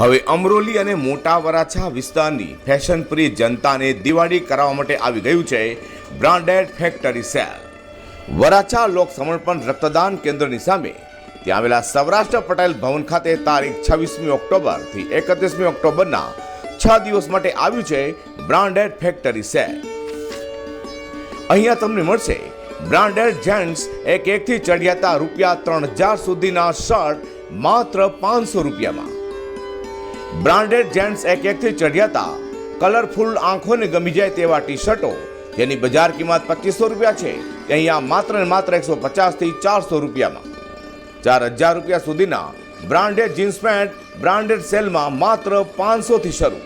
હવે અમરોલી અને મોટા વરાછા વિસ્તારની ફેશન પ્રિય જનતાને દિવાળી કરાવવા માટે આવી ગયું છે branded factory sale Varachha Lok Samarpan Raktdan કેન્દ્રની સામે ત્યાં આવેલા સૌરાષ્ટ્ર પટેલ ભવન ખાતે તારીખ છવ્વીસમી ઓક્ટોબરથી એકત્રીસમી ઓક્ટોબરના છ દિવસ માટે આવ્યું છે બ્રાન્ડેડ ફેક્ટરી સેલ અહીંયા તમને મળશે બ્રાન્ડેડ જેન્ટ્સ એક એકથી ચડિયાતા રૂપિયા ત્રણ હજાર સુધીના શર્ટ માત્ર પાંચસો રૂપિયામાં. બ્રાન્ડેડ જેન્ટ્સ એક એકથી ચઢિયાતા, કલરફુલ આંખોને ગમી જાય તેવા ટી શર્ટો જેની બજાર કિંમત પચીસો રૂપિયા છે. અહીંયા માત્ર ને માત્ર એકસો પચાસથી ચારસો રૂપિયામાં. ચાર હજાર રૂપિયા સુધીના બ્રાન્ડેડ જીન્સ પેન્ટ બ્રાન્ડેડ સેલમાં માત્ર પાંચસોથી શરૂ.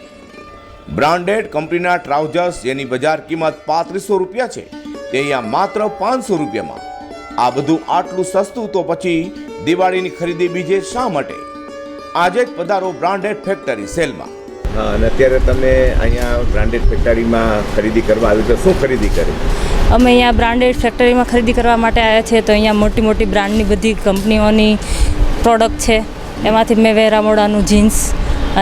બ્રાન્ડેડ કંપનીના ટ્રાઉઝર્સ જેની બજાર કિંમત પાંત્રીસો રૂપિયા છે. તે અહીંયા માત્ર પાંચસો રૂપિયામાં. આ બધું આટલું સસ્તું તો પછી દિવાળીની ખરીદી બીજે શા માટે? આજે જ પધારો બ્રાન્ડેડ ફેક્ટરી સેલમાં. હા અને અત્યારે તમે અહીંયા બ્રાન્ડેડ ફેક્ટરીમાં ખરીદી કરવા આવ્યું તો શું ખરીદી કરી? અમે અહીંયા બ્રાન્ડેડ ફેક્ટરીમાં ખરીદી કરવા માટે આવ્યા છીએ. તો અહીંયા મોટી મોટી બ્રાન્ડની બધી કંપનીઓની પ્રોડક્ટ છે. એમાંથી મેં વેરામોડાનું જીન્સ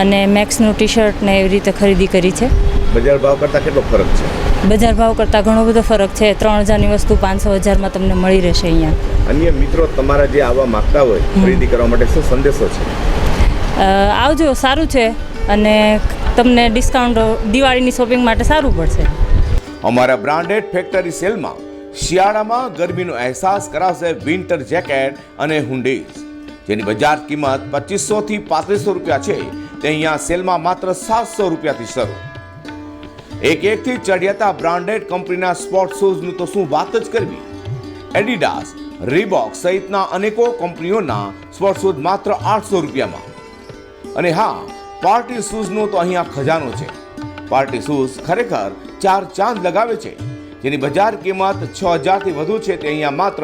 અને મેક્સનું ટી શર્ટ ને એવી રીતે ખરીદી કરી છે. બજાર ભાવ કરતાં કેટલો ફરક છે? બજાર ભાવ કરતાં ઘણો બધો ફરક છે. ત્રણ હજારની વસ્તુ પાંચસો હજારમાં તમને મળી રહેશે અહીંયા. અન્ય મિત્રો તમારા જે આવવા માંગતા હોય ખરીદી કરવા માટે શું સંદેશો છે? આવજો, સારું છે અને તમને ડિસ્કાઉન્ટ દિવાળીની શોપિંગ માટે સારું પડશે. અમારા બ્રાન્ડેડ ફેક્ટરી સેલમાં શિયાળામાં ગરમીનો અહેસાસ કરાવશે વિન્ટર જેકેટ અને હુંડીઝ જેની બજાર કિંમત પચીસોથી પાંત્રીસો રૂપિયા છે, તે અહીંયા સેલમાં માત્ર સાતસો રૂપિયાથી શરૂ. એક એકથી ચડિયાતા બ્રાન્ડેડ કંપનીના સ્પોર્ટ શૂઝનું તો શું વાત જ કરવી? એડિડાસ રીબોક સહિતના અનેકો કંપનીઓના સ્પોર્ટ શૂઝ માત્ર આઠસો રૂપિયામાં. અને હા, પાર્ટી શૂઝનો તો અહીંયા ખજાનો છે. પાર્ટી શૂઝ ખરેખર ચાર ચાંદ લગાવે છે. જેની બજાર કિંમત છ હજારથી વધુ છે તે અહીંયા માત્ર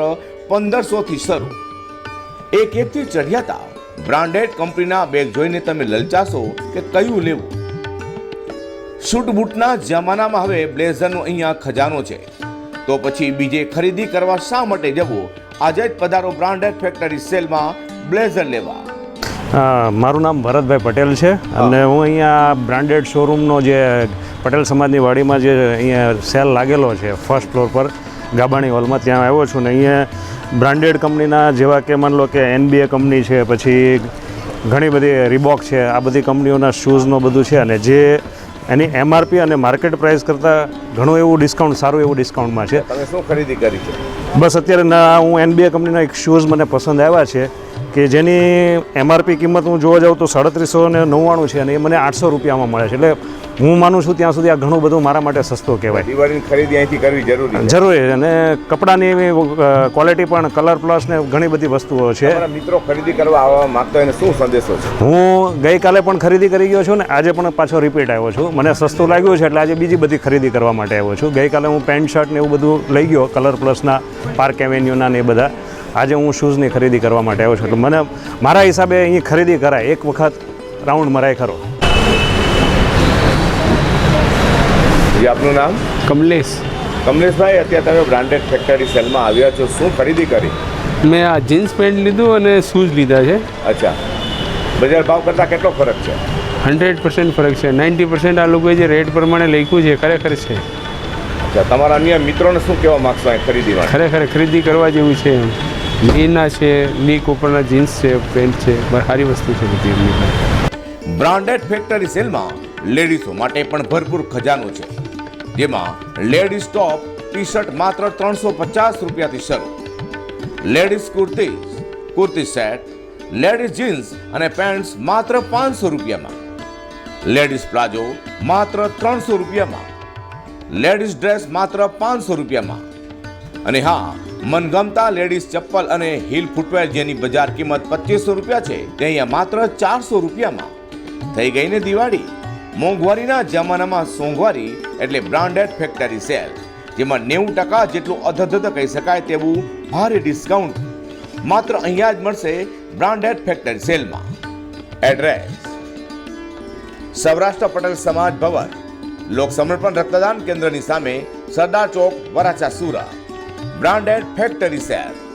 પંદરસોથી શરૂ. એક એકથી ચઢિયાતા બ્રાન્ડેડ કંપનીના બેગ જોઈને તમે લલચાશો કે કયું લેવું? શૂટ બૂટના જમાનામાં હવે બ્લેઝરનો અહીંયા ખજાનો છે. તો પછી બીજે ખરીદી કરવા શા માટે જવું? આજે જ પધારો બ્રાન્ડેડ ફેક્ટરી સેલમાં બ્લેઝર લેવા. મારું નામ ભરતભાઈ પટેલ છે અને હું. અહીંયા બ્રાન્ડેડ શોરૂમનો જે પટેલ સમાજની વાડીમાં જે અહીંયા સેલ લાગેલો છે ફર્સ્ટ ફ્લોર પર ગાબાણી હોલમાં ત્યાં આવ્યો છું ને અહીંયા બ્રાન્ડેડ કંપનીના જેવા કે માન લો કે એનબીએ કંપની છે પછી ઘણી બધી રીબોક છે આ બધી કંપનીઓના શૂઝનો બધું છે અને જે એની એમઆરપી અને માર્કેટ પ્રાઇસ કરતાં ઘણું એવું ડિસ્કાઉન્ટ સારું એવું ડિસ્કાઉન્ટમાં છે. તમે શું ખરીદી કરી છે? બસ અત્યારે ના હું એનબીએ કંપનીના એક શૂઝ મને પસંદ આવ્યા છે. કે જેની એમઆરપી કિંમત હું જોવા જાઉં તો સાડત્રીસો ને નવ્વાણું છે અને એ મને આઠસો રૂપિયામાં મળે છે. એટલે હું માનું છું ત્યાં સુધી આ ઘણું બધું મારા માટે સસ્તું કહેવાય. દિવાળીની ખરીદી અહીંથી કરવી જરૂરી જરૂરી છે. અને કપડાની એવી ક્વોલિટી પણ કલર પ્લસ ને ઘણી બધી વસ્તુઓ છે. મિત્રો ખરીદી કરવા આવવા માંગતો એને શું સંદેશો છે? હું ગઈકાલે પણ ખરીદી કરી ગયો છું ને આજે પણ પાછો રિપીટ આવ્યો છું. મને સસ્તું લાગ્યું છે એટલે આજે બીજી બધી ખરીદી કરવા માટે આવ્યો છું. ગઈકાલે હું પેન્ટ શર્ટ ને એવું બધું લઈ ગયો કલર પ્લસના પાર્ક એવેન્યુના ને એ બધા. આજે હું શૂઝની ખરીદી કરવા માટે આવ્યો છું. એટલે મને મારા હિસાબે અહીં ખરીદી કરાય. એક વખત રાઉન્ડ મરાય ખરો. જે આપનું નામ? કમલેશ. કમલેશભાઈ અત્યારે તમે બ્રાન્ડેડ ફેક્ટરી સેલમાં આવ્યા છો. શું ખરીદી કરી? મેં આ જીન્સ પેન્ટ લીધું અને શૂઝ લીધા છે. અચ્છા. બજાર ભાવ કરતાં કેટલો ફરક છે? હંડ્રેડ પર્સન્ટ ફરક છે. નાઇન્ટી પર્સન્ટ આ લોકોએ જે રેટ પ્રમાણે લખ્યું છે ખરેખર છે. અચ્છા તમારા અન્ય મિત્રોને શું કહેવા માગશો ખરીદી ખરેખર ખરીદી કરવા જેવું છે એમ. લીના છે લી ઉપરના જીન્સ છે, પેન્ટ છે સારી વસ્તુ છે બધી એમની બ્રાન્ડેડ ફેક્ટરી સેલમાં લેડીઝો માટે પણ ભરપૂર ખજાનો છે. જેમાં લેડીઝ ટોપ ટી શર્ટ માત્ર ત્રણસો પચાસ રૂપિયાથી શરૂ. Ladies kurti kurti set, ladies jeans અને પેન્ટ્સ માત્ર પાંચસો રૂપિયામાં. લેડીઝ પ્લાઝો માત્ર ત્રણસો રૂપિયામાં. લેડીઝ ડ્રેસ માત્ર પાંચસો રૂપિયામાં. અને હા મનગમતા લેડીઝ ચપ્પલ અને હીલ ફૂટવેર જેની બજાર કિંમત પચીસો રૂપિયા છે, તે અહીંયા માત્ર ચારસો રૂપિયામાં. થઈ ગઈ ને દિવાળી? મોંઘવારીના જમાનામાં સોંઘવારી એટલે બ્રાન્ડેડ ફેક્ટરી સેલ, જેમાં નેવું ટકા જેટલું અધધધ કહી શકાય તેવું ભારે ડિસ્કાઉન્ટ. માત્ર અહીંયા જ મળશે બ્રાન્ડેડ ફેક્ટરી સેલમાં. એડ્રેસ. સૌરાષ્ટ્ર પટેલ સમાજ ભવન. લોક સમર્પણ રક્તદાન કેન્દ્રની સામે Sardar Chowk, Varachha Surat. Branded factory sale